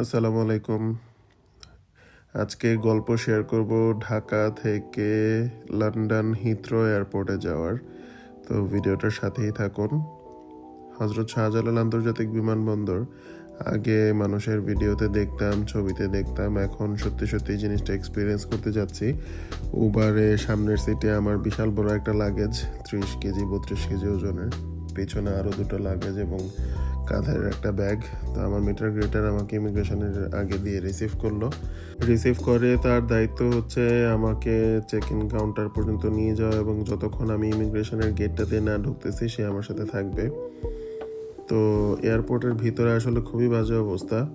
আসসালামু আলাইকুম। আজকে গল্প শেয়ার করব ঢাকা থেকে লন্ডন হিথ্রো এয়ারপোর্টে যাওয়ার। তো ভিডিওটার সাথেই থাকুন। হজরত শাহজালাল আন্তর্জাতিক বিমানবন্দর। আগে মানুষের ভিডিওতে দেখতাম, ছবিতে দেখতাম, এখন সত্যি সত্যি জিনিসটা এক্সপিরিয়েন্স করতে যাচ্ছি। উবারে সামনের সিটে আমার বিশাল বড় একটা লাগেজ ত্রিশ কেজি, বত্রিশ কেজি ওজনের। পেছনে আরও দুটো লাগেজ এবং কাঁধের একটা ব্যাগ। তো আমার মিটার গ্রেটার আমাকে ইমিগ্রেশনের আগে দিয়ে রিসিভ করল। রিসিভ করে তার দায়িত্ব হচ্ছে আমাকে চেক ইন কাউন্টার পর্যন্ত নিয়ে যাওয়া এবং যতক্ষণ আমি ইমিগ্রেশনের গেটটাতে না ঢুকতেছি, সে আমার সাথে থাকবে। তো এয়ারপোর্টের ভিতরে আসলে খুবই বাজে অবস্থা।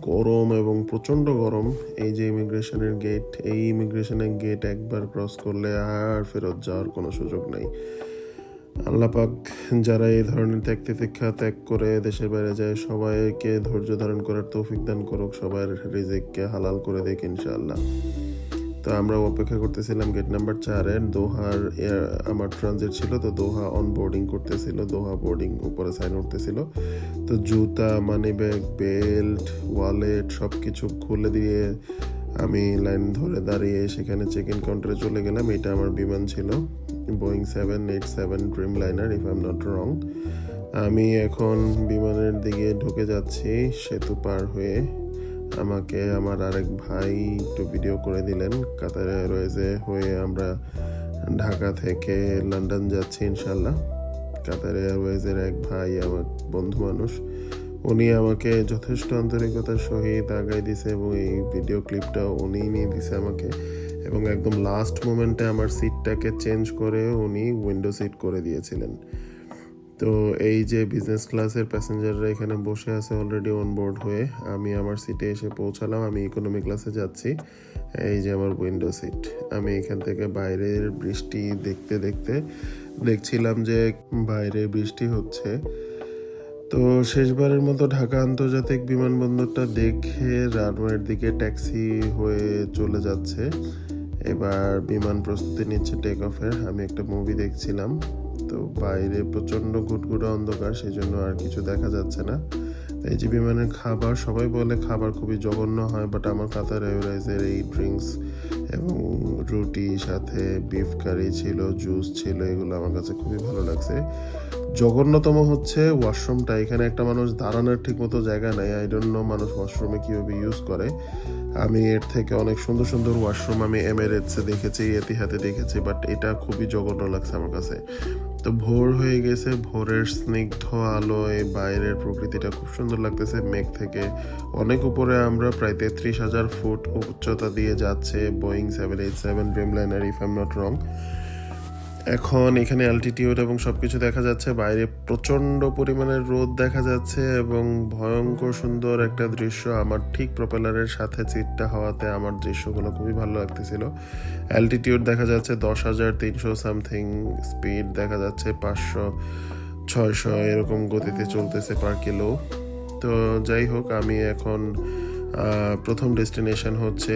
গরম এবং প্রচণ্ড গরম। এই যে ইমিগ্রেশনের গেট এই ইমিগ্রেশনের গেট একবার ক্রস করলে আর ফেরত যাওয়ার কোনো সুযোগ নাই। আল্লাপাক যারা এই ধরনের ত্যাগ তিতিক্ষা ত্যাগ করে দেশের বাইরে যায়, সবাইকে ধৈর্য ধারণ করার তৌফিক দান করুক, সবার রিজিককে হালাল করে দেখ ইনশাআল্লাহ। তো আমরা অপেক্ষা করতেছিলাম গেট নাম্বার চারের দোহার আমার ট্রানজিট ছিল, তো দোহা অন বোর্ডিং করতেছিল, দোহা বোর্ডিং উপরে সাইন উঠতেছিল। তো জুতা মানি ব্যাগ বেল্ট ওয়ালেট সব কিছু খুলে দিয়ে আমি লাইন ধরে দাঁড়িয়ে সেখানে চেক ইন কাউন্টারে চলে গেলাম। এটা আমার বিমান ছিল Boeing seven eight seven Dreamliner if I'm not wrong আমি এখন বিমানের দিকে ঢুকে যাচ্ছি, সেতু পার হয়ে। আমাকে আমার আরেক ভাই একটু ভিডিও করে দিলেন। কাতার এয়ারওয়েজে হয়ে আমরা ঢাকা থেকে লন্ডন যাচ্ছি ইনশাল্লাহ কাতার এয়ারওয়েজের এক ভাই, আমার বন্ধু মানুষ। উনি আমাকে যথেষ্ট আন্তরিকতার সহিত আগাই দিছে এবং এই ভিডিও ক্লিপটা উনি নিয়ে দিছে আমাকে। এবং একদম লাস্ট মোমেন্টে আমার সিটটাকে চেঞ্জ করে উনি উইন্ডো সিট করে দিয়েছিলেন। তো এই যে বিজনেস ক্লাসের প্যাসেঞ্জাররা এখানে বসে আছে অলরেডি অন বোর্ড হয়ে, আমি আমার সিটে এসে পৌঁছালাম, আমি ইকোনমি ক্লাসে যাচ্ছি। এই যে আমার উইন্ডো সিট আমি এখান থেকে বাইরের বৃষ্টি দেখতে দেখতে দেখছিলাম যে বাইরে বৃষ্টি হচ্ছে। তো শেষবারের মতো ঢাকা আন্তর্জাতিক বিমানবন্দরটা দেখে রানওয়ের দিকে ট্যাক্সি হয়ে চলে যাচ্ছে। এবার বিমান প্রস্তুতি নিচ্ছে টেক অফের আমি একটা মুভি দেখছিলাম, তো বাইরে প্রচণ্ড ঘুটঘুটা অন্ধকার সেই জন্য আর কিছু দেখা যাচ্ছে না। এই যে বিমানের খাবার, সবাই বলে খাবার খুবই জঘন্য হয় বাট আমার কাতার এয়ারলাইন্সের এই ড্রিঙ্কস এবং রুটি, সাথে বিফ কারি ছিল জুস ছিল, এগুলো আমার কাছে খুবই ভালো লাগছে। জঘন্যতম হচ্ছে ওয়াশরুমটা এখানে একটা মানুষ দাঁড়ানোর ঠিক মতো জায়গা নেই। আই ডোন্ট নো মানুষ ওয়াশরুমে কীভাবে ইউজ করে। আমি এর থেকে অনেক সুন্দর সুন্দর ওয়াশরুম আমি এমিরেটসে দেখেছি এতিহাতে দেখেছি বাট এটা খুবই জঘন্য লাগছে আমার কাছে। তো ভোর হয়ে গেছে, ভোরের স্নিগ্ধ আলোয় বাইরের প্রকৃতিটা খুব সুন্দর লাগতেছে, মেঘ থেকে। অনেক উপরে আমরা প্রায় তেত্রিশ হাজার ফুট উচ্চতা দিয়ে যাচ্ছে Boeing seven eight seven Dreamliner if am not wrong এখন এখানে অ্যালটিটিউড এবং সব কিছু দেখা যাচ্ছে, বাইরে প্রচণ্ড পরিমাণের রোদ দেখা যাচ্ছে এবং ভয়ঙ্কর সুন্দর একটা দৃশ্য। আমার ঠিক প্রপেলারের সাথে চিটটা হওয়াতে আমার দৃশ্যগুলো খুবই ভালো লাগতেছিল। অ্যালটিটিউড দেখা যাচ্ছে দশ হাজার তিনশো সামথিং স্পিড দেখা যাচ্ছে পাঁচশো, ছয়শো এরকম গতিতে চলতেছে পার কিলো তো যাই হোক, আমি এখন প্রথম ডেস্টিনেশন হচ্ছে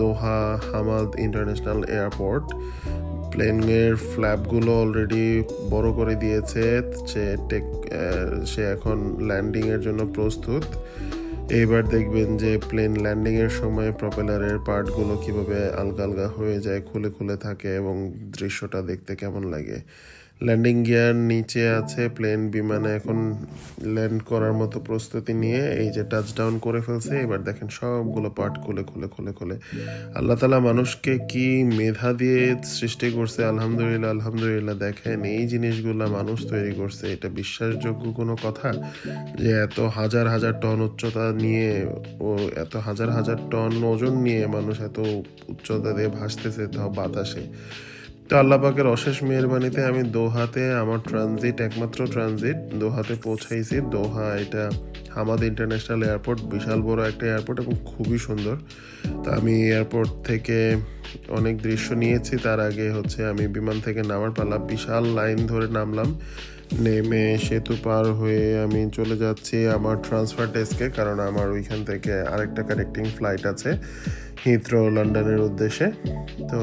দোহা হামাদ ইন্টারন্যাশনাল এয়ারপোর্ট প্লেনের ফ্ল্যাপগুলো অলরেডি বড় করে দিয়েছে। সে টেক সে এখন ল্যান্ডিংয়ের জন্য প্রস্তুত। এইবার দেখবেন যে প্লেন ল্যান্ডিংয়ের সময় প্রপেলারের পার্টগুলো কীভাবে আলগা আলগা হয়ে যায়, খুলে খুলে থাকে এবং দৃশ্যটা দেখতে কেমন লাগে। ল্যান্ডিং গিয়ার নিচে আছে প্লেন বিমানে এখন ল্যান্ড করার মতো প্রস্তুতি নিয়ে এই যে টাচ ডাউন করে ফেলছে। এবার দেখেন সবগুলো পার্ট খুলে খুলে খুলে খুলে। আল্লাহ তালা মানুষকে কি মেধা দিয়ে সৃষ্টি করছে? আলহামদুলিল্লাহ আলহামদুলিল্লাহ। দেখেন এই জিনিসগুলা মানুষ তৈরি করছে। এটা বিশ্বাসযোগ্য কোনো কথা যে এত হাজার হাজার টন উচ্চতা নিয়ে ও এত হাজার হাজার টন ওজন নিয়ে মানুষ এত উচ্চতা দিয়ে ভাসতেছে তাও বাতাসে। তো আল্লাহ পাকের অশেষ মেহরবানিতে আমি দোহাতে আমার ট্রানজিট একমাত্র ট্রানজিট দোহাতে পৌঁছাইছি। দোহা এটা হামাদ ইন্টারন্যাশনাল এয়ারপোর্ট বিশাল বড় একটা এয়ারপোর্ট এবং খুবই সুন্দর। তা আমি এয়ারপোর্ট থেকে অনেক দৃশ্য নিয়েছি। তার আগে হচ্ছে আমি বিমান থেকে নামার পালা, বিশাল লাইন ধরে নামলাম। নেমে সেতু পার হয়ে আমি চলে যাচ্ছি আমার ট্রান্সফার ডেস্কে কারণ আমার ওইখান থেকে আরেকটা কানেক্টিং ফ্লাইট আছে। হিথ্রো লন্ডনের উদ্দেশ্যে। তো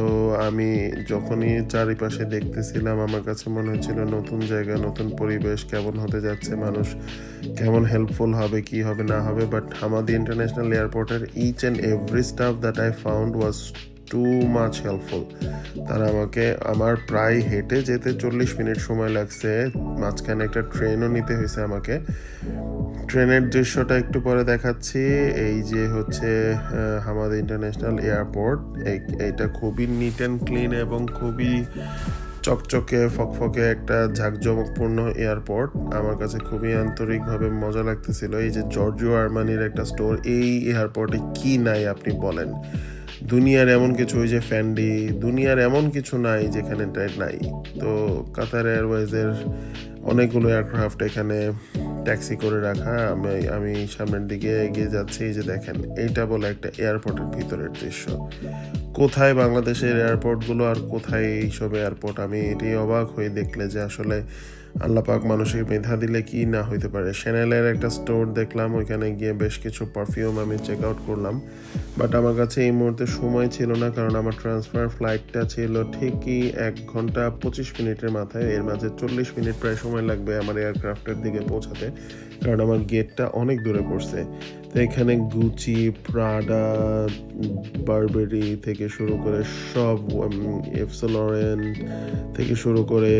আমি যখনই চারিপাশে দেখতেছিলাম, আমার কাছে মনে হচ্ছিল নতুন জায়গা, নতুন পরিবেশ, কেমন হতে যাচ্ছে মানুষ, কেমন হেল্পফুল হবে, কি হবে, না হবে। বাট হামাদি ইন্টারন্যাশনাল এয়ারপোর্টের each and every staff that I found was too much helpful তারা আমাকে, আমার প্রায় হেঁটে যেতে চল্লিশ মিনিট সময় লাগছে। মাঝখানে একটা ট্রেনও নিতে হয়েছে আমাকে। ট্রেনের দৃশ্যটা একটু পরে দেখাচ্ছি। এই যে হচ্ছে হামাদ ইন্টারন্যাশনাল এয়ারপোর্ট। এইটা খুবই নিট অ্যান্ড ক্লিন এবং খুবই চকচকে, ফকফকে একটা ঝাঁকজমকপূর্ণ এয়ারপোর্ট। আমার কাছে খুবই আন্তরিকভাবে মজা লাগতেছিল। এই যে জর্জিও আরমানির একটা স্টোর, এই এয়ারপোর্টে কি নাই আপনি বলেন। দুনিয়ার এমন কিছু ওই যে ফ্যান্ডি দুনিয়ার এমন কিছু নাই যেখানে নাই। তো কাতার এয়ারওয়েজের অনেকগুলো এয়ারক্রাফট এখানে ট্যাক্সি করে রাখা। আমি আমি সামনের দিকে এগিয়ে যাচ্ছি যে দেখেন, এইটা বলে একটা এয়ারপোর্টের ভিতরের দৃশ্য। কোথায় বাংলাদেশের এয়ারপোর্টগুলো আর কোথায় এইসব এয়ারপোর্ট আমি এটি অবাক হয়ে দেখলে যে আসলে আল্লাপাক মানুষের মেধা দিলে কি না হইতে পারে। শ্যানেলের একটা স্টোর দেখলাম, ওইখানে গিয়ে বেশ কিছু পারফিউম আমি চেক আউট করলাম। বাট আমার কাছে এই মুহূর্তে সময় ছিল না, কারণ আমার ট্রান্সফার ফ্লাইটটা ছিল ঠিকই এক ঘণ্টা পঁচিশ মিনিটের মাথায়। এর মাঝে চল্লিশ মিনিট প্রায় সময় লাগবে আমার এয়ারক্রাফটের দিকে পৌঁছাতে। কারণ আমার গেটটা অনেক দূরে পড়ছে। তো এখানে গুচি প্রাডা বারবেরি থেকে শুরু করে সব এফসলরেন থেকে শুরু করে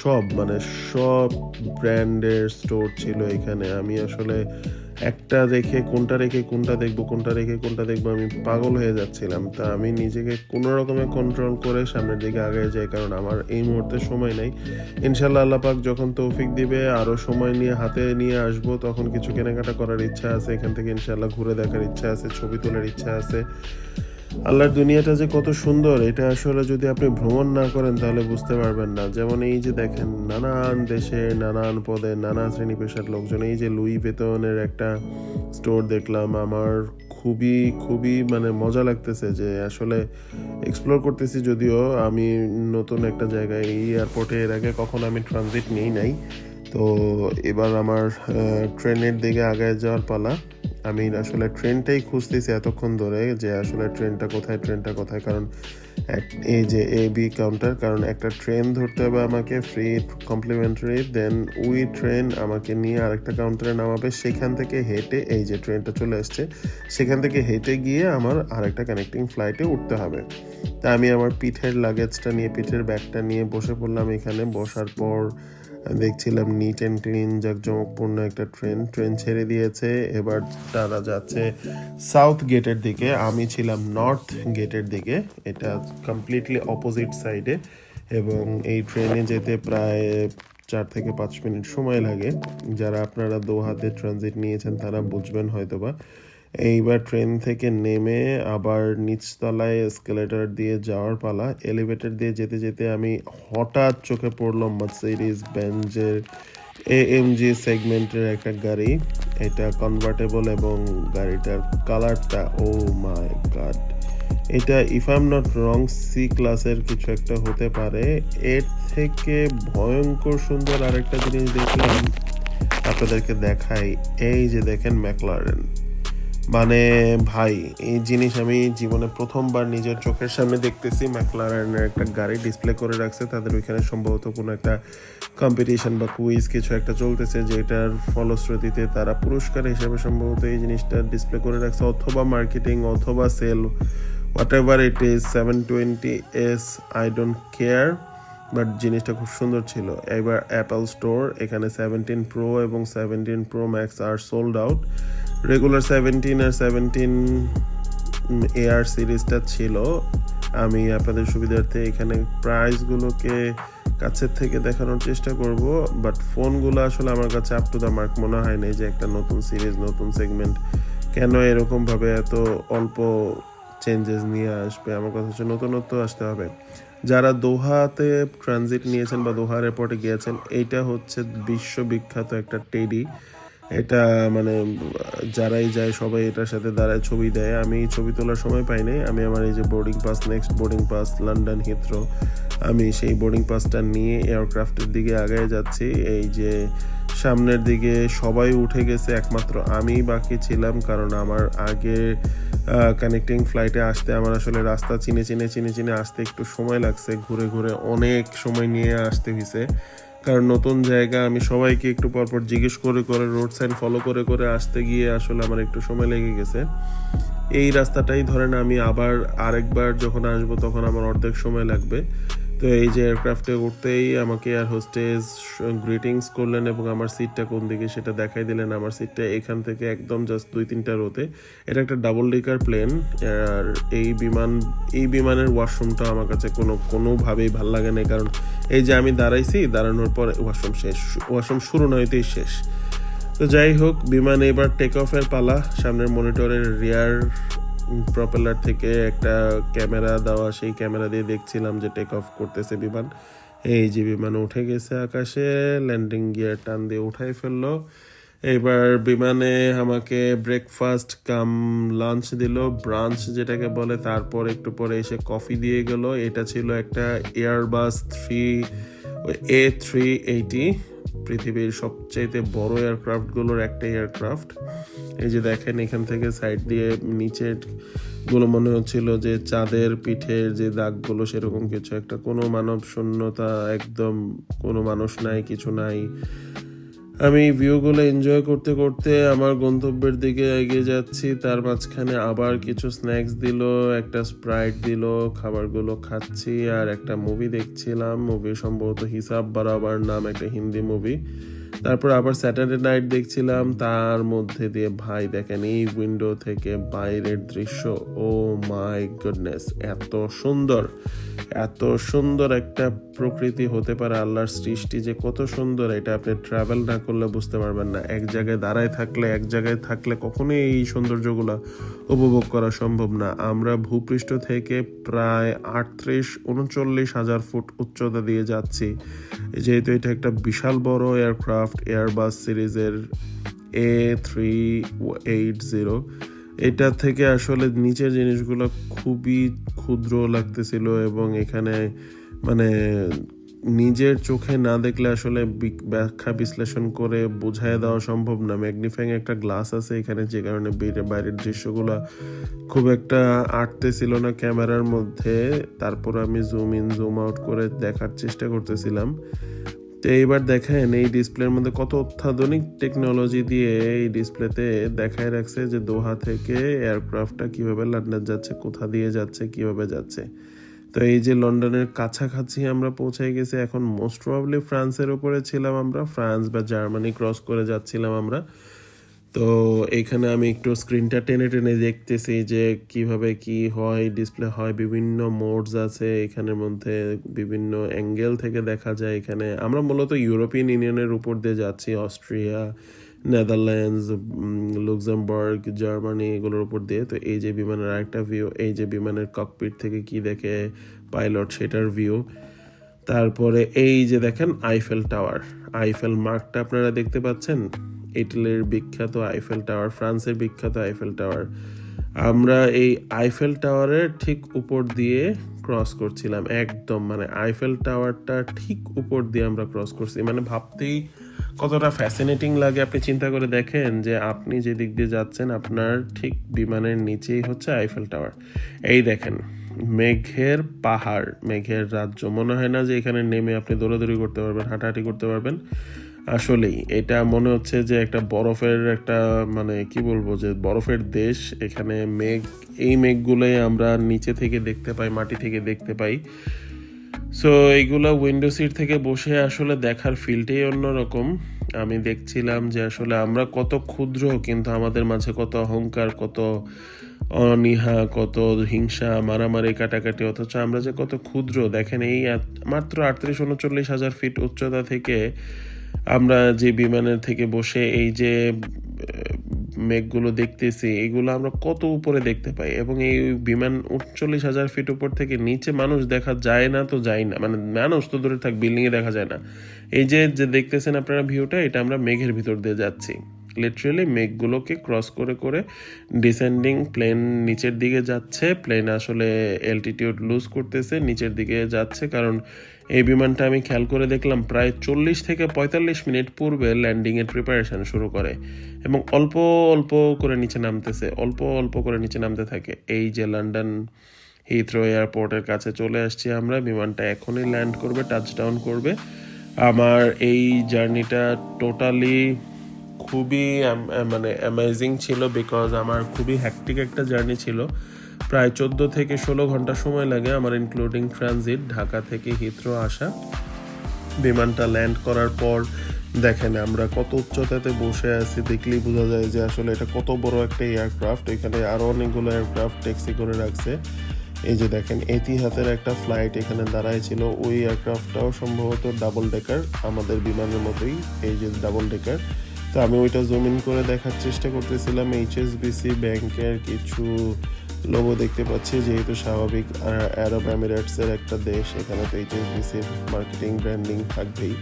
সব মানে সব ব্র্যান্ডের স্টোর ছিল এখানে। আমি আসলে একটা রেখে, কোনটা রেখে, কোনটা দেখব, কোনটা রেখে, কোনটা দেখব, আমি পাগল হয়ে যাচ্ছিলাম। তা আমি নিজেকে কোনো রকমে কন্ট্রোল করে সামনের দিকে আগে যাই, কারণ আমার এই মুহূর্তে সময় নেই। ইনশাল্লাহ আল্লাপাক যখন তৌফিক দিবে আরও সময় নিয়ে হাতে নিয়ে আসব, তখন কিছু কেনাকাটা করার ইচ্ছা আছে। এখান থেকে ইনশাল্লাহ ঘুরে দেখার ইচ্ছা আছে, ছবি তোলার ইচ্ছা আছে। আল্লাহর দুনিয়াটা যে কত সুন্দর, এটা আসলে যদি আপনি ভ্রমণ না করেন তাহলে বুঝতে পারবেন না। যেমন এই যে দেখেন, নানান দেশে, নানান পদে, নানা শ্রেণি পেশার লোকজন, এই যে লুই বেতনের একটা স্টোর দেখলাম, আমার খুবই খুবই মানে মজা লাগতেছে যে আসলে এক্সপ্লোর করতেছি যদিও আমি নতুন একটা জায়গায়, এই এয়ারপোর্টে এর আগে কখনো আমি ট্রানজিট নিই নাই। তো এবার আমার ট্রেনের দিকে আগায় যাওয়ার পালা। আমি আসলে ট্রেনটাই খুঁজতেছি এতক্ষণ ধরে যে আসলে ট্রেনটা কোথায় ট্রেনটা কোথায়, কারণ এক, এই যে এ বি কাউন্টার কারণ একটা ট্রেন ধরতে হবে আমাকে free complimentary then we train আমাকে নিয়ে আরেকটা কাউন্টারে নামাবে। সেখান থেকে হেঁটে এই যে ট্রেনটা চলে আসছে, সেখান থেকে হেঁটে গিয়ে আমার আরেকটা কানেক্টিং ফ্লাইটে উঠতে হবে। তা আমি আমার পিঠের লাগেজটা নিয়ে, পিঠের ব্যাগটা নিয়ে বসে পড়লাম এখানে। বসার পর দেখছিলাম নিট অ্যান্ড ক্লিন জাঁকজমকপূর্ণ একটা ট্রেন ট্রেন ছেড়ে দিয়েছে। এবার তারা যাচ্ছে সাউথ গেটের দিকে। আমি ছিলাম নর্থ গেটের দিকে। এটা কমপ্লিটলি অপোজিট সাইডে এবং এই ট্রেনে যেতে প্রায় চার থেকে পাঁচ মিনিট সময় লাগে। যারা আপনারা দোহাতে ট্রানজিট নিয়েছেন, তারা বুঝবেন হয়তোবা। এইবার ট্রেন থেকে নেমে আবার নিচতলায় এসকেলেটর দিয়ে যাওয়ার পালা। এলিভেটর দিয়ে যেতে যেতে আমি হঠাৎ চোখে পড়ল মার্সিডিজ বেঞ্জের এএমজি সেগমেন্টের একটা গাড়ি। এটা কনভার্টেবল এবং গাড়িটার কালারটা ও মাই গড এটা if I'm not wrong C ক্লাসের কিছু একটা হতে পারে। এর থেকে ভয়ঙ্কর সুন্দর আরেকটা জিনিস দেখলাম। আপনাদেরকে দেখাই। এই যে দেখেন ম্যাকলারেন মানে ভাই, এই জিনিস আমি জীবনে প্রথমবার নিজের চোখের সামনে দেখতেছি। ম্যাকলারেনের একটা গাড়ি ডিসপ্লে করে রাখছে। তাদের ওইখানে সম্ভবত কোনো একটা কম্পিটিশন বা কুইজ কিছু একটা চলতেছে, যেটার ফলশ্রুতিতে তারা পুরস্কার হিসেবে সম্ভবত এই জিনিসটা ডিসপ্লে করে রাখছে। অথবা মার্কেটিং অথবা sale whatever it is seven twenty S I don't care but জিনিসটা খুব সুন্দর ছিল। এবার অ্যাপেল স্টোর এখানে সেভেন্টিন প্রো এবং seventeen pro max are sold out regular seventeen R seventeen air সিরিজটা ছিল। আমি আপনাদের সুবিধার্থে এখানে প্রাইসগুলোকে কাছের থেকে দেখানোর চেষ্টা করব বাট ফোনগুলো আসলে আমার কাছে আপ টু দ্য মার্ক মনে হয় না যে একটা নতুন সিরিজ নতুন সেগমেন্ট কেন এরকমভাবে এত অল্প চেঞ্জেস নিয়ে আসবে। আমার কথা হচ্ছে নতুনত্ব আসতে হবে। যারা দোহাতে ট্রানজিট নিয়েছেন বা দোহা এয়ারপোর্টে গিয়েছেন, এইটা হচ্ছে বিশ্ববিখ্যাত একটা টেডি এটা মানে যারাই যায়, সবাই এটার সাথে দাঁড়ায় ছবি দেয়। আমি ছবি তোলার সময় পাই নাই। আমি আমার এই যে boarding pass next boarding pass London Heathrow আমি সেই বোর্ডিং পাসটা নিয়ে এয়ারক্রাফটের দিকে আগায় যাচ্ছি। এই যে সামনের দিকে সবাই উঠে গেছে, একমাত্র আমি বাকি ছিলাম, কারণ আমার আগে কানেক্টিং ফ্লাইটে আসতে আমার আসলে রাস্তা চিনে চিনে চিনে চিনে আসতে একটু সময় লাগছে। ঘুরে ঘুরে অনেক সময় নিয়ে আসতে হয়েছে কারণ নতুন জায়গা, আমি সবাইকে একটু পরপর জিজ্ঞেস করে করে রোড সাইন ফলো করে করে আসতে গিয়ে আসলে আমার একটু সময় লেগে গেছে। এই রাস্তাটাই ধরেন আমি আবার আরেকবার যখন আসব, তখন আমার অর্ধেক সময় লাগবে। তো এই যে এয়ারক্রাফটে উঠতেই আমাকে এয়ার হোস্টেজ গ্রিটিংস করলেন এবং আমার সিটটা কোন দিকে সেটা দেখাই দিলেন আমার সিটটা এখান থেকে একদম জাস্ট দুই তিনটা রোতে। এটা একটা ডাবল ডিকার প্লেন আর এই বিমান, এই বিমানের ওয়াশরুমটা আমার কাছে কোনো, কোনোভাবেই ভালো লাগে না কারণ এই যে আমি দাঁড়াইছি, দাঁড়ানোর পর ওয়াশরুম শেষ ওয়াশরুম শুরু না হইতেই শেষ। তো যাই হোক, বিমান এবার টেক অফের পালা, সামনের মনিটরের রিয়ার প্রপেলার থেকে একটা ক্যামেরা দেওয়া, সেই ক্যামেরা দিয়ে দেখছিলাম যে টেক অফ করতেছে বিমান। এই যে বিমান উঠে গেছে আকাশে ল্যান্ডিং গিয়ার টান দিয়ে উঠাই ফেলল। এবার বিমানে আমাকে ব্রেকফাস্ট কাম লাঞ্চ দিল। ব্রাঞ্চ যেটাকে বলে, তারপর একটু পরে এসে কফি দিয়ে গেল। এটা ছিল একটা Airbus three A three eighty পৃথিবীর সবচাইতে বড় এয়ারক্রাফটগুলোর একটা এয়ারক্রাফট। এই যে দেখেন, এখান থেকে সাইড দিয়ে নিচেরগুলো মনে হচ্ছিল যে চাঁদের পিঠের যে দাগগুলো সেরকম কিছু একটা। কোনো মানব শূন্যতা একদম কোনো মানুষ নাই, কিছু নাই। আমি ভিউগুলো এনজয় করতে করতে আমার গন্তব্যের দিকে এগিয়ে যাচ্ছি। তার মাঝখানে আবার কিছু স্ন্যাক্স দিল, একটা স্প্রাইট দিল, খাবারগুলো খাচ্ছি আর একটা মুভি দেখছিলাম। মুভি সম্ভবত হিসাব বারাবার নাম একটা হিন্দি মুভি তারপর আবার স্যাটারডে নাইট দেখছিলাম। তার মধ্যে দিয়ে ভাই দেখেন, এই উইন্ডো থেকে বাইরের দৃশ্য ও মাই গুডনেস এত সুন্দর এত সুন্দর একটা প্রকৃতি হতে পারে আল্লাহর সৃষ্টি যে কত সুন্দর। এটা আপনি ট্রাভেল না করলে বুঝতে পারবেন না। এক জায়গায় দাঁড়ায় থাকলে, এক জায়গায় থাকলে কখনোই এই সৌন্দর্যগুলো উপভোগ করা সম্ভব না। আমরা ভূপৃষ্ঠ থেকে প্রায় আটত্রিশ, উনচল্লিশ হাজার ফুট উচ্চতা দিয়ে যাচ্ছি। যেহেতু এটা একটা বিশাল বড় এয়ারক্রাফট এয়ারবাস সিরিজের এ থ্রি এইট জিরো এটা থেকে আসলে নিচের জিনিসগুলো খুবই ক্ষুদ্র লাগতেছিল এবং এখানে মানে নিজের চোখে না দেখলে আসলে ব্যাখ্যা বিশ্লেষণ করে বোঝায় দেওয়া সম্ভব না। ম্যাগনিফাইং একটা গ্লাস আছে এখানে, যে কারণে বাইরে- বাইরের দৃশ্যগুলো খুব একটা আটতে ছিল না ক্যামেরার মধ্যে। তারপর আমি জুম ইন জুম আউট করে দেখার চেষ্টা করতেছিলাম। তো এইবার দেখেন এই ডিসপ্লের মধ্যে কত অত্যাধুনিক টেকনোলজি দিয়ে এই ডিসপ্লেতে দেখায় রাখছে যে দোহা থেকে এয়ারক্রাফটটা কীভাবে লন্ডন যাচ্ছে, কোথা দিয়ে যাচ্ছে, কীভাবে যাচ্ছে। তো এই যে লন্ডনের কাছাকাছি আমরা পৌঁছে গেছি, এখন মোস্ট প্রবাবলি ফ্রান্সের উপরে ছিলাম আমরা ফ্রান্স বা জার্মানি ক্রস করে যাচ্ছিলাম আমরা। তো এখানে আমি একটু স্ক্রিনটা টেনে টেনে দেখতেছি যে কীভাবে কি হয় ডিসপ্লে হয়, বিভিন্ন মোডস আছে, এখানের মধ্যে বিভিন্ন অ্যাঙ্গেল থেকে দেখা যায় এখানে। আমরা মূলত ইউরোপিয়ান ইউনিয়নের উপর দিয়ে যাচ্ছি, অস্ট্রিয়া, নেদারল্যান্ডস লুক্সেমবার্গ, জার্মানি, এগুলোর উপর দিয়ে। তো এই যে বিমানের আরেকটা ভিউ এই যে বিমানের ককপিট থেকে কি দেখে পাইলট সেটার ভিউ তারপরে এই যে দেখেন আইফেল টাওয়ার আইফেল মার্কটা আপনারা দেখতে পাচ্ছেন? ইটালির বিখ্যাত আইফেল টাওয়ার ফ্রান্সের বিখ্যাত আইফেল টাওয়ার আমরা এই আইফেল টাওয়ারের ঠিক উপর দিয়ে ক্রস করছিলাম, একদম মানে আইফেল টাওয়ারটা ঠিক উপর দিয়ে আমরা ক্রস করছি। মানে ভাবতেই কতটা ফ্যাসিনেটিং লাগে, আপনি চিন্তা করে দেখেন যে আপনি যে দিক দিয়ে যাচ্ছেন, আপনার ঠিক বিমানের নিচেই হচ্ছে আইফেল টাওয়ার এই দেখেন, মেঘের পাহাড়, মেঘের রাজ্য। মনে হয় না যে এখানে নেমে আপনি দৌড়াদৌড়ি করতে পারবেন, হাঁটাহাঁটি করতে পারবেন। আসলেই, এটা মনে হচ্ছে যে একটা বরফের একটা মানে কি বলব যে বরফের দেশ। এখানে মেঘ, এই মেঘগুলোই আমরা নিচে থেকে দেখতে পাই, মাটি থেকে দেখতে পাই। সো এইগুলো উইন্ডো সিট থেকে বসে আসলে দেখার ফিলটাই অন্যরকম। আমি দেখছিলাম যে আসলে আমরা কত ক্ষুদ্র, কিন্তু আমাদের মাঝে কত অহংকার, কত অনীহা, কত হিংসা, মারামারি, কাটাকাটি, অথচ আমরা যে কত ক্ষুদ্র। দেখেন এই মাত্র আটত্রিশ, উনচল্লিশ হাজার ফিট উচ্চতা থেকে আমরা যে বিমানের থেকে বসে এই যে মেঘগুলো দেখতেছি, এগুলো আমরা কত উপরে দেখতে পাই? এবং এই বিমান উনচল্লিশ হাজার ফিট উপর থেকে নিচে মানুষ দেখা যায় না তো যায় না। মানে মানুষ তো দূরে থাক বিল্ডিং এ দেখা যায় না। এই যে যে দেখতেছেন আপনারা ভিউটা এটা আমরা মেঘের ভিতর দিয়ে যাচ্ছি। লিটারেলি মেঘগুলোকে ক্রস করে করে ডিসেন্ডিং প্লেন নিচের দিকে যাচ্ছে। প্লেন আসলে অ্যালটিটিউড লুজ করতেছে, নিচের দিকে যাচ্ছে। কারণ এই বিমানটা আমি খেয়াল করে দেখলাম প্রায় চল্লিশ থেকে পঁয়তাল্লিশ মিনিট পূর্বে ল্যান্ডিংয়ের প্রিপারেশন শুরু করে এবং অল্প অল্প করে নিচে নামতেছে, অল্প অল্প করে নিচে নামতে থাকে। এই যে লন্ডন হিথ্রো এয়ারপোর্টের কাছে চলে আসছি আমরা, বিমানটা এখনই ল্যান্ড করবে টাচডাউন করবে। আমার এই জার্নিটা টোটালি খুবই মানে অ্যামেজিং ছিল বিকজ আমার খুবই হ্যাকটিক একটা জার্নি ছিল। প্রায় চোদ্দ থেকে ষোলো ঘণ্টা সময় লাগে আমার ইনক্লুডিং ট্রানজিট ঢাকা থেকে হিথ্রো আসা। বিমানটা ল্যান্ড করার পর দেখেন আমরা কত উচ্চতাতে বসে আছি, দেখলেই বোঝা যায় যে আসলে এটা কত বড় একটা এয়ারক্রাফট এখানে আরও অনেকগুলো এয়ারক্রাফট ট্যাক্সি করে রাখছে। এই যে দেখেন, এতিহাতের একটা ফ্লাইট এখানে দাঁড়ায় ছিল ওই এয়ারক্রাফটটাও সম্ভবত ডাবল ডেকার আমাদের বিমানের মতোই, এই যে ডাবল ডেকার তো আমি ওইটা জুম ইন করে দেখার চেষ্টা করতেছিলাম। এইচএসবিসি ব্যাংকের কিছু লোগো দেখতে পাচ্ছি, যেহেতু স্বাভাবিক আরব এমিরেটসের একটা দেশ, এখানে তো এইচএসবিসির মার্কেটিং ব্র্যান্ডিং থাকবেই।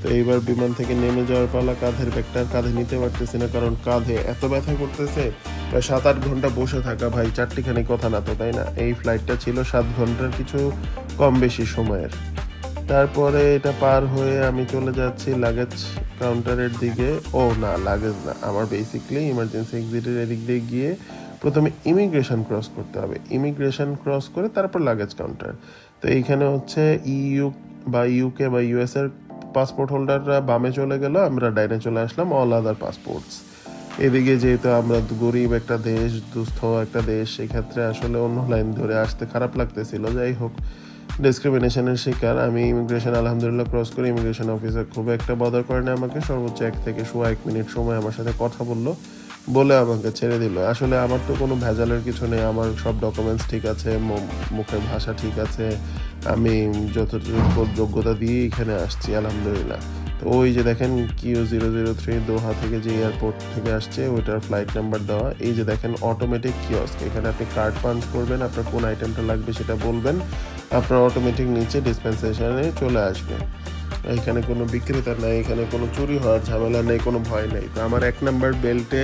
তো এইবার বিমান থেকে নেমে যাওয়ার পালা কাঁধের ব্যাগটা কাঁধে নিতে পারতেছি না, কারণ কাঁধে এত ব্যথা করতেছে, প্রায় সাত আট ঘণ্টা বসে থাকা ভাই, চারটিখানি কথা না তো, তাই না? এই ফ্লাইটটা ছিল সাত ঘণ্টার কিছু কম বেশি সময়ের। তারপরে এটা পার হয়ে আমি চলে যাচ্ছি লাগেজ কাউন্টারের দিকে। ও না লাগেজ না, আমার বেসিকলি ইমার্জেন্সি এক্সিটের এদিক দিয়ে গিয়ে প্রথমে ইমিগ্রেশন ক্রস করতে হবে। ইমিগ্রেশন ক্রস করে তারপর লাগেজ কাউন্টার তো এইখানে হচ্ছে ইইউ বা ইউকে বা ইউএস এর পাসপোর্ট হোল্ডাররা বামে চলে গেল, আমরা ডাইনে চলে আসলাম অল আদার পাসপোর্টস এদিকে যেহেতু আমরা গরিব একটা দেশ, দুস্থ একটা দেশ, সেক্ষেত্রে আসলে অন্য লাইন ধরে আসতে খারাপ লাগতেছিল। যাই হোক ডিসক্রিমিনেশনের শিকার। আমি ইমিগ্রেশন আলহামদুলিল্লাহ ক্রস করে। ইমিগ্রেশন অফিসার খুব একটা বদর করে না আমাকে। সর্বোচ্চ এক থেকে সোয়া এক মিনিট সময় আমার সাথে কথা বলল। বলে আমাকে ছেড়ে দিল। আসলে আমার তো কোনো ভেজালের কিছু নেই। আমার সব ডকুমেন্টস ঠিক আছে। মুখের ভাষা ঠিক আছে। আমি যত যোগ্যতা দিয়ে এখানে আসছি, আলহামদুলিল্লাহ। তো ওই যে দেখেন Q zero zero three Doha থেকে যে এয়ারপোর্ট থেকে আসছে, ওইটার ফ্লাইট নাম্বার দেওয়া। এই যে দেখেন অটোমেটিক কিয়স্ক এখানে আপনি কার্ড পাঞ্চ করবেন, আপনার কোন আইটেমটা লাগবে সেটা বলবেন, আপনার অটোমেটিক নিচে ডিসপেন্সেশনে চলে আসবে। এখানে কোনো বিক্রেতা নাই, এখানে কোনো চুরি হওয়ার ঝামেলা নেই, কোনো ভয় নেই। তো আমার এক নাম্বার বেল্টে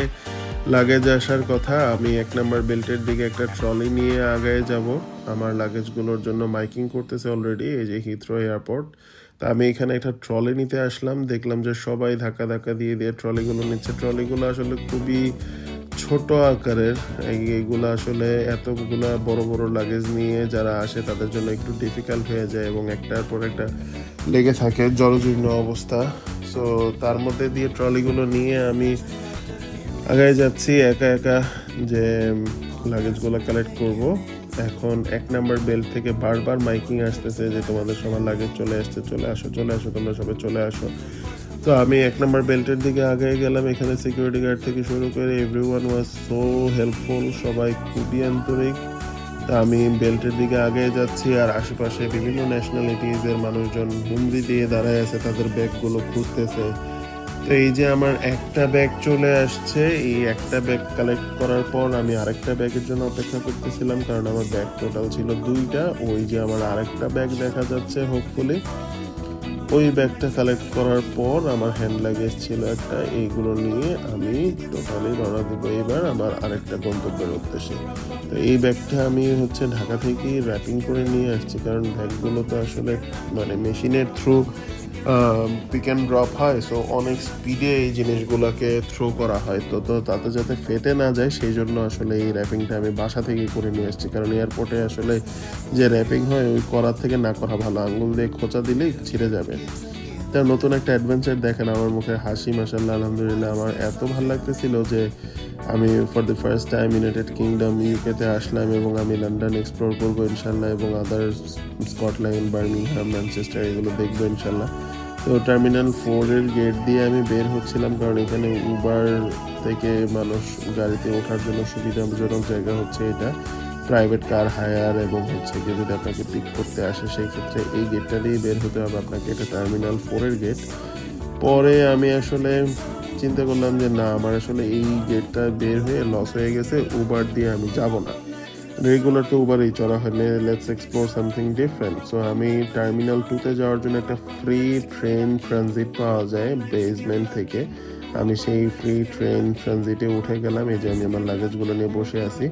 লাগেজ আসার কথা, আমি এক নাম্বার বেল্টের দিকে একটা ট্রলি নিয়ে আগায় যাব। আমার লাগেজগুলোর জন্য মাইকিং করতেছে অলরেডি এই যে হিথ্রো এয়ারপোর্ট তা আমি এখানে একটা ট্রলি নিতে আসলাম। দেখলাম যে সবাই ধাক্কা ধাক্কা দিয়ে দিয়ে ট্রলিগুলো নিচ্ছে। ট্রলিগুলো আসলে খুবই ছোট আকারের। এই- এইগুলো আসলে এতগুলা বড় বড় লাগেজ নিয়ে যারা আসে তাদের জন্য একটু ডিফিকাল্ট হয়ে যায় এবং একটার পর একটা লেগে থাকে জলজীর্ণ অবস্থা। সো তার মধ্যে দিয়ে ট্রলিগুলো নিয়ে আমি আগায় যাচ্ছি একা একা যে লাগেজগুলো কালেক্ট করব। এখন এক নাম্বার বেল্ট থেকে বারবার মাইকিং আসতেছে যে তোমাদের সবার লাগে চলে আসছে, চলে আসো চলে আসো, তোমরা সবাই চলে আসো। তো আমি এক নাম্বার বেল্টের দিকে আগে গেলাম, এখানে সিকিউরিটি গার্ড থেকে শুরু করে everyone was so helpful সবাই খুবই আন্তরিক। তা আমি বেল্টের দিকে আগে যাচ্ছি আর আশেপাশে বিভিন্ন ন্যাশনালিটিজ এর মানুষজন হুমড়ি দিয়ে দাঁড়ায় আছে, তাদের ব্যাগগুলো খুঁজতেছে। তো এই যে আমার একটা ব্যাগ চলে আসছে, এই একটা ব্যাগ কালেক্ট করার পর আমি আরেকটা ব্যাগের জন্য অপেক্ষা করতেছিলাম, কারণ আমার ব্যাগ টোটাল ছিল দুইটা। ওই যে আমার আরেকটা ব্যাগ দেখা যাচ্ছে হোপফুলি ওই ব্যাগটা কালেক্ট করার পর আমার হ্যান্ড লাগেজ ছিল একটা, এইগুলো নিয়ে আমি টোটালি রওনা দেবো। এবার আমার আরেকটা গন্তব্যের উদ্দেশ্যে। তো এই ব্যাগটা আমি হচ্ছে ঢাকা থেকেই র্যাপিং করে নিয়ে আসছি, কারণ ব্যাগগুলো তো আসলে মানে মেশিনের থ্রু পিক অ্যান্ড ড্রপ হয় সো অনেক স্পিডে এই জিনিসগুলোকে থ্রো করা হয়। তো তো তাতে যাতে ফেটে না যায়, সেই জন্য আসলে এই র্যাপিংটা আমি বাসা থেকে করে নিয়ে এসেছি। কারণ এয়ারপোর্টে আসলে যে র্যাপিং হয়, ওই করার থেকে না করা ভালো। আঙুল দিয়ে খোঁচা দিলেই ছিঁড়ে যাবে। তা নতুন একটা অ্যাডভেঞ্চার দেখেন আমার মুখে হাসি মাসাল্লাহ আলহামদুলিল্লাহ। আমার এত ভালো লাগতেছিল যে আমি for the first time United Kingdom ইউকেতে আসলাম এবং আমি লন্ডন এক্সপ্লোর করব ইনশাল্লাহ এবং আদার স্কটল্যান্ড বার্মিংহাম ম্যানচেস্টার এগুলো দেখব ইনশাল্লাহ তো টার্মিনাল ফোরের গেট দিয়ে আমি বের হচ্ছিলাম কারণ এখানে উবার থেকে মানুষ গাড়িতে ওঠার জন্য সুবিধাজনক জায়গা হচ্ছে এটা। প্রাইভেট কার হায়ার এবং হচ্ছে গিয়ে যদি আপনাকে পিক করতে আসে, সেই ক্ষেত্রে এই গেটটা দিয়ে বের হতে হবে আপনাকে এটা টার্মিনাল ফোরের গেট পরে আমি আসলে চিন্তা করলাম যে, না, আমার আসলে এই গেটটা বের হয়ে লস হয়ে গেছে উবার দিয়ে আমি যাব না। রেগুলার তো উবারেই চলা হয় let's explore something different so আমি টার্মিনাল টুতে যাওয়ার জন্য একটা ফ্রি ট্রেন ট্রানজিট পাওয়া যায় বেসমেন্ট থেকে। আমি সেই ফ্রি ট্রেন ট্রানজিটে উঠে গেলাম। এই যে আমি আমার লাগেজগুলো নিয়ে বসে আছি।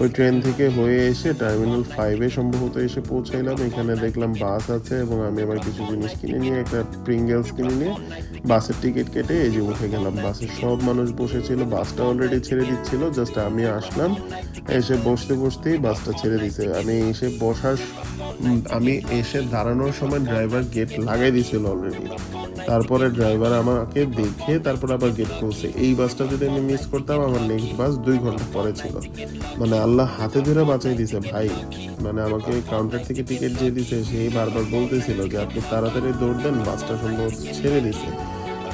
ওই ট্রেন থেকে হয়ে এসে টার্মিনাল ফাইভে সম্ভবত এসে পৌঁছাইলাম। এখানে দেখলাম বাস আছে এবং আমি আবার কিছু জিনিস কিনে নিয়ে, একটা প্রিঙ্গেলস কিনে নিয়ে বাসের টিকিট কেটে এই যে উঠে গেলাম। বাসে সব মানুষ বসেছিল। বাসটা অলরেডি ছেড়ে দিচ্ছিল। জাস্ট আমি আসলাম। এসে বসতে বসতেই বাসটা ছেড়ে দিছে। আমি এসে বসার, আমি এসে দাঁড়ানোর সময় ড্রাইভার গেট লাগাই দিয়েছিল অলরেডি তারপরে ড্রাইভার আমাকে দেখে তারপর আবার গেট খুলছে। এই বাসটা যদি আমি মিস করতাম, আমার নেক্সট বাস দুই ঘণ্টা পরে ছিল। মানে আল্লাহ হাতে ধরে বাঁচাই দিছে ভাই। মানে আমাকে কাউন্টার থেকে টিকিট দিয়ে দিছে সেই বারবার বলতেছিল যে, আপনি তাড়াতাড়ি দৌড় দেন, বাসটা সম্ভবত ছেড়ে দিছে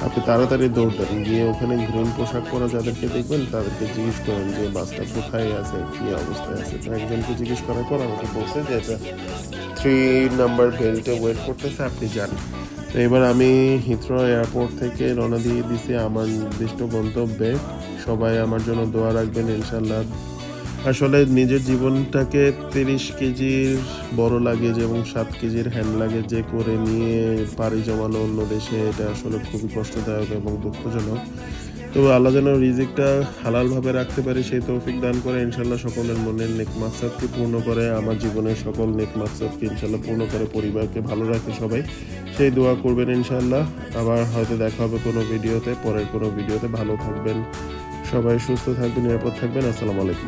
আপনি তাড়াতাড়ি দৌড় গিয়ে ওখানে গ্রিন পোশাক পরা যাদেরকে দেখবেন, তাদেরকে জিজ্ঞেস করেন যে, বাসটা কোথায় আছে? কি অবস্থায় আছে? তো একজনকে জিজ্ঞেস করার পর আমাকে বলছে যে, এটা থ্রি নাম্বার বেল্টে ওয়েট করতেছে, আপনি যান। তো এবার আমি হিথ্রো এয়ারপোর্ট থেকে রওনা দিয়ে দিছি আমার নির্দিষ্ট গন্তব্যে সবাই আমার জন্য দোয়া রাখবেন ইনশাল্লাহ আসলে নিজের জীবনটাকে তিরিশ কেজির বড় লাগেজ এবং সাত কেজির হ্যান্ড লাগেজে করে নিয়ে পাড়ি জমানো অন্য দেশে, এটা আসলে খুবই কষ্টদায়ক এবং দুঃখজনক। তবে আল্লাহ যেন রিজিকটা হালালভাবে রাখতে পারি, সেই তৌফিক দান করে ইনশাল্লাহ সকলের মনের নেক মাকসাদকে পূর্ণ করে, আমার জীবনের সকল নেক মাকসাদকে ইনশাল্লাহ পূর্ণ করে, পরিবারকে ভালো রাখে সবাই। সেই দোয়া করবেন ইনশাল্লাহ আবার হয়তো দেখা হবে কোনো ভিডিওতে, পরের কোনো ভিডিওতে। ভালো থাকবেন সবাই, সুস্থ থাকবেন, নিরাপদ থাকবেন। আসসালামু আলাইকুম।